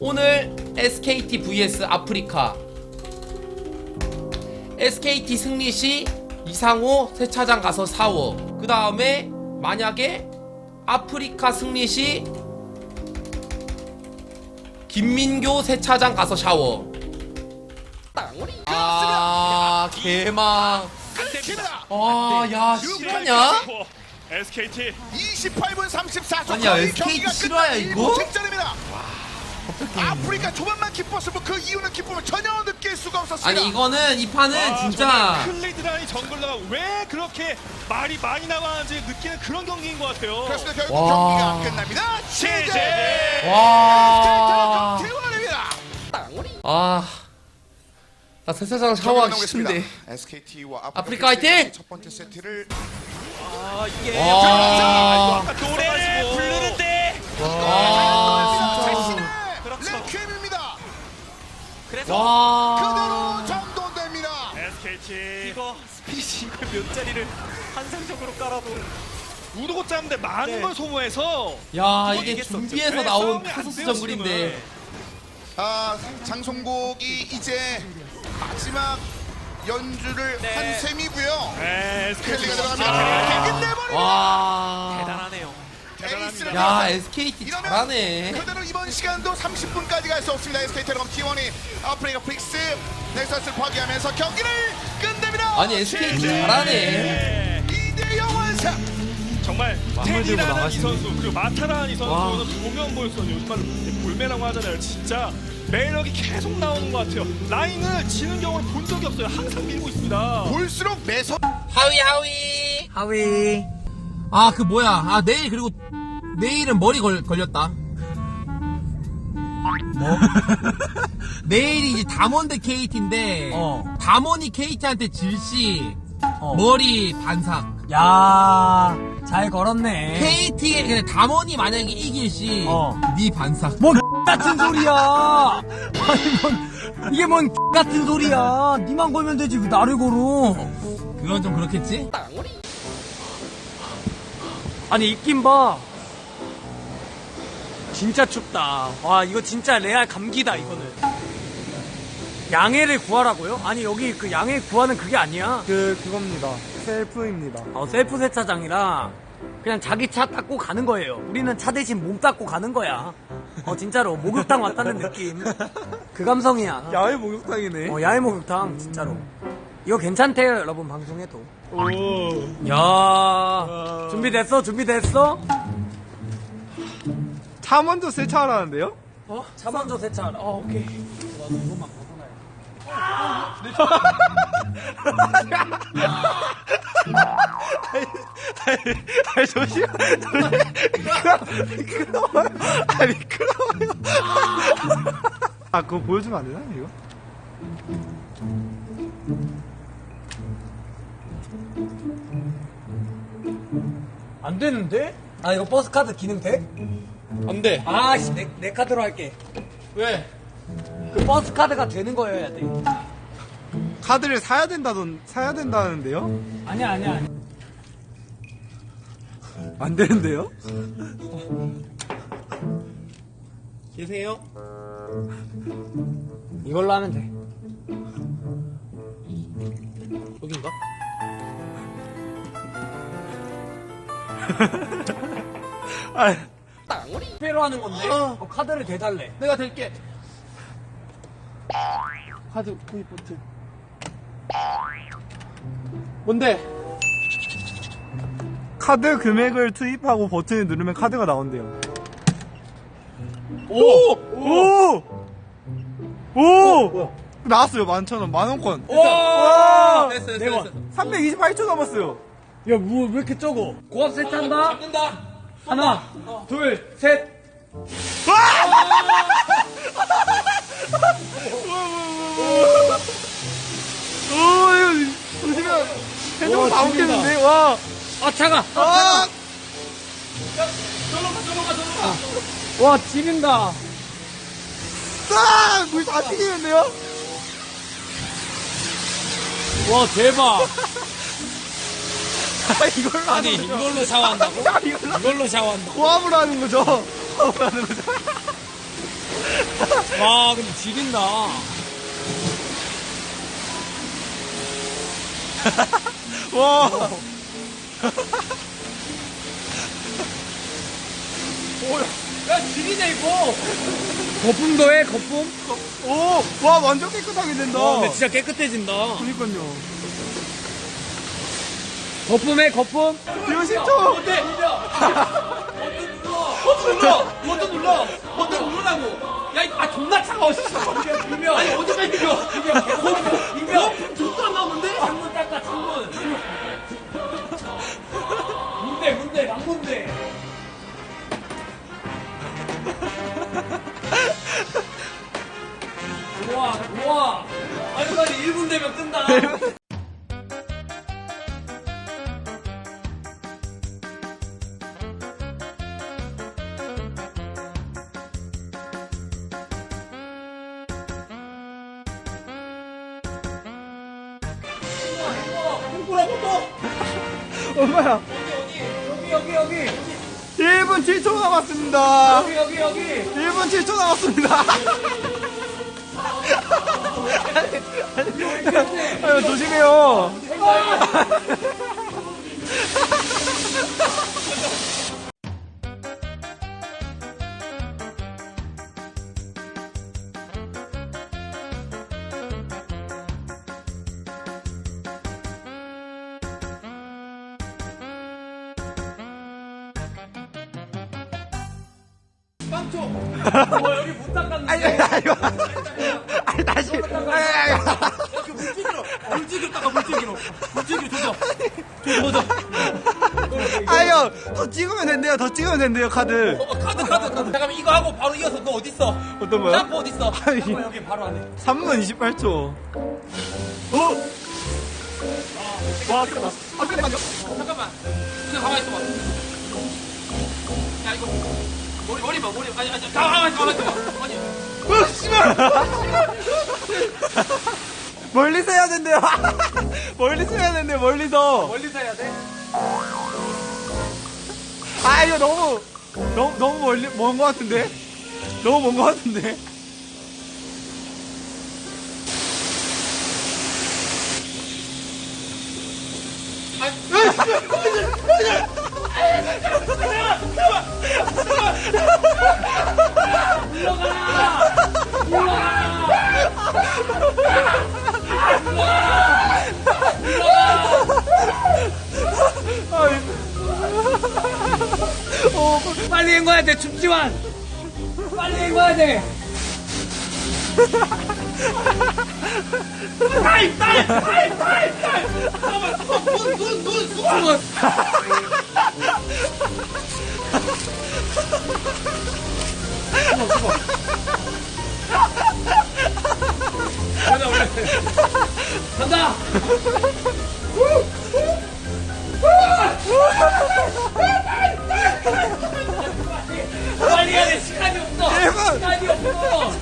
오늘 SKT vs 아프리카. SKT 승리 시 이상호 세차장 가서 샤워 그 다음에 만약에 아프리카 승리 시 김민교 세차장 가서 샤워 아 개망 킵니다. 아 야 실화냐? SKT 28분 34초 아니야, SKT 실화야, 이거? 직전입니다. 아프리카 초반만 기뻤으면 그 이후는 기쁨을 전혀 느낄 수가 없었습니다. 아니 이거는 이 판은 아, 진짜 정말 클리드라이 정글러가 왜 그렇게 말이 많이 나가는지 느끼는 그런 경기인 것 같아요. 그렇습니다. 결국 와. 경기가 끝납니다. 제제. 시제. 와. 대원입니다. 아. 나 세차장 샤워하기 싫은데. SKT와 아프리카 화이팅! 첫 번째 세트를 아 이게 와. 아까 노래를 부르는데 와. 그렇죠. 레퀴엠입니다. 그래서 와. 그대로 정돈됩니다. SKT 이거 스피시 이거 몇 자리를 환상적으로 깔아도 우르고 짜는데 많은 걸 소모해서 야, 못 이게 이겼었죠. 준비해서 네, 나온 싸움이 안 카소스 돼요, 정글인데. 지금은. 아, 장송곡이 이제 마지막 연주를 네. 한 셈이고요. 네, 켈리가 들어갑니다. 아, 끝내버립니다. 대단하네요. 에이스를 야, SKT 이러면 잘하네. 그대로 이번 시간도 30분까지 갈 수 없습니다. SK텔레콤 T1이 아프리카 프릭스 넥서스를 파괴하면서 경기를 끝냅니다. 아니, SKT 잘하네. 2대0 완성. 정말 테디라는 이 선수 그리고 마타라는 이 선수는 보면 볼수록 요즘 말로 볼매라고 하잖아요. 진짜 매력이 계속 나오는 것 같아요. 라인을 지는 경우를 본 적이 없어요. 항상 밀고 있습니다. 볼수록 매서 하위 하위. 하위 아, 그 뭐야? 아, 내일 그리고 내일은 머리 걸, 걸렸다. 뭐? 내일이 이제 담원대 KT인데 어. 담원이 KT한테 질시 어. 머리 반삭. 야 잘 걸었네 KT 근데 담원이 만약에 이길 시, 어. 네 반삭. 뭐 같은 소리야 아니 뭔 이게 뭔 같은 소리야 니만 걸면 되지 왜 나를 걸어 그건 좀 그렇겠지? 아니 입긴 봐 진짜 춥다 와 이거 진짜 레알 감기다 이거는 양해를 구하라고요? 아니 여기 그 양해 구하는 그게 아니야 그 그겁니다. 셀프입니다. 어, 셀프 세차장이라 그냥 자기 차 닦고 가는 거예요. 우리는 차 대신 몸 닦고 가는 거야. 어 진짜로 목욕탕 왔다는 느낌. 그 감성이야. 야외 목욕탕이네. 어, 야외 목욕탕 진짜로. 이거 괜찮대요 여러분 방송해도. 야 준비됐어 준비됐어? 차 먼저 세차하라는데요? 어? 차 먼저 세차. 어 오케이. 아니 조심. 미끄러워요. 아 미끄러워요. 아 그거 보여주면 안 되나 이거? 안 되는데? 아 이거 버스 카드 기능 돼? 안 돼. 아 씨 내, 내 카드로 할게. 왜? 그 버스 카드가 되는 거여야 돼. 카드를 사야 된다던 사야 된다는데요? 아니야 아니야 아니야. 안 되는데요? 계세요? 이걸로 하면 돼. 여긴가? 아 페로 하는 건데. 어, 카드를 대달래. 내가 될게. 카드 구입 버튼. 뭔데? 카드 금액을 투입하고 버튼을 누르면 카드가 나온대요. 오! 오! 오! 나왔어요 만천원 만원권. 와! 됐어, 됐어. 됐어. 328초 남았어요. 야, 뭐, 왜 이렇게 적어? 고압 세차한다? 잡는다! 하나, 둘, 셋. 오, 다 웃겠는데, 와. 아, 차가. 아! 와, 지린다. 아! 물다 튀기는데요? 와 대박. 아, 이걸로 아니 하는 거죠. 이걸로 샤워한다고? 아, 이걸로 이걸로 샤워한다고? 호합을 하는 거죠. 호합을 하는 거죠. 와 근데 지린다. 와. 야 지리네 이거 거품도 해 거품? 오, 와, 완전 깨끗하게 된다. 와 근데 진짜 깨끗해진다. 그니까요. 거품해 거품. 60초. 어때? 버튼 눌러 버튼 눌러 버튼 누르라고 야 이거 아 존나 차가워 진짜 아니 어디까지 비벼 비벼 비벼 존도 안 나오는데? 엄마야. 여기 여기 여기 1분 7초 남았습니다. 여기 여기 여기. 1분 7초 남았습니다. 아유, 조심해요. 어 여기 문 닦았는데. 아니, 아니, 아니, 다시. 아니, 아니, 아니. 물질기로 닦아 물질기로 물질기로 조져 조져 아니요, 더 찍으면 된대요. 더 찍으면 된대요, 카드. 어, 카드 카드 카드 잠깐만 이거 하고 바로 이어서 그거 어딨어 어떤 거요? 짬뽕 어딨어 아니, 여기 바로 안에. 3분 28초. 어? 와, 잠깐만. 아 잠깐만요 잠깐만 그냥 가만히 있어봐 야 이거 머리 머리 봐 머리 아니 아니 있어 가만히 있어 아니 어 씨발 멀리서 해야 된대요. 멀리서 해야 된대요, 멀리서. 멀리서 해야 돼? 아, 이거 너무, 너무, 너무 멀리, 먼것 같은데? 너무 먼것 같은데? 돼 춥지만. 빨리 헹궈야 돼. 타임 타임 타임 타임 타임 잠깐만 눈눈눈 수건 간다. 빨리 시간이 없어.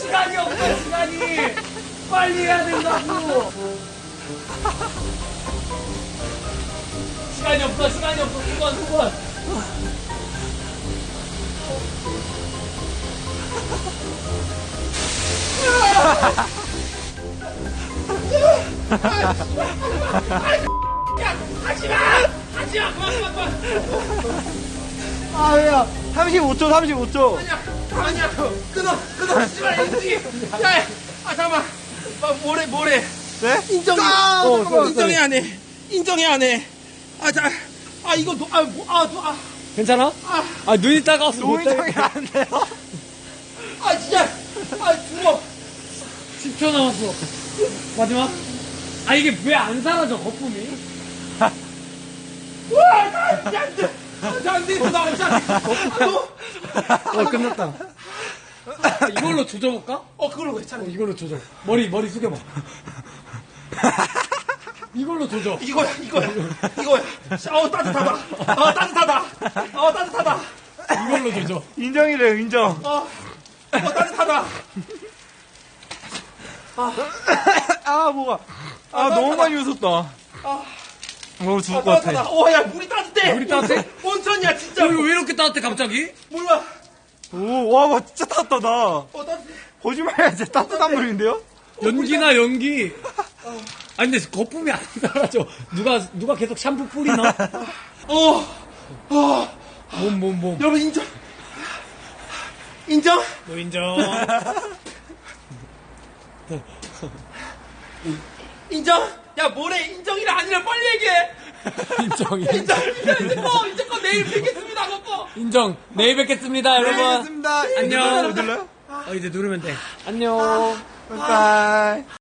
시간이 없어 시간이. 빨리 해야 된다고. 시간이 없어 시간이 없어 수건 수건. 하지마 그만 그만 그만 아, 왜야. 35초, 35초. 아니야 아니야 끊어 끊어 씨발 인지 야아 잠깐만 아 뭐래 뭐래 네? 인정이 아, 어, 잠깐만. 인정이 안해 인정이 안해 아자아 이거 아뭐아아 괜찮아? 아, 아 눈이 따가워서 못 노인정이 해. 안 돼요. 아 진짜 아 죽어 10초 남았어. 마지막. 아 이게 왜 안 사라져 거품이? 안돼 나 진짜 너어 끝났다. 이걸로 조져볼까? 어 그걸로 괜찮아 이걸로 조져. 머리 머리 숙여봐. 이걸로 조져. 이거야 이거야 이거야 어 따뜻하다 어 따뜻하다 어 따뜻하다 이걸로 조져. 인정이래요, 인정. 어 어, 따뜻하다. 아, 뭐가. 아, 너무 많이 웃었다. 아, 어, 죽을 아, 것 같아. 어, 야, 물이 따뜻해. 물이 따뜻해? 온천이야, 진짜. 여기 왜 이렇게 따뜻해 갑자기? 몰라. 오, 와, 와, 진짜 따뜻하다. 어, 따뜻해. 거짓말이야, 진짜 따뜻한 물인데요? 연기나 연기. 아니 근데 거품이 안 사라져. 누가 누가 계속 샴푸 뿌리나? 어, 어, 몸 몸 몸. 여러분, 인정. 인정? 너 인정. 인정? 야, 뭐래, 인정이라 아니라 빨리 얘기해. 인정 인정, 인정, 인정. 어, 인정 거 내일 뵙겠습니다, 먹고. 인정. 내일 뵙겠습니다 여러분. 알겠습니다. 안녕. 어 이제 누르면 돼. 안녕. 바이바이.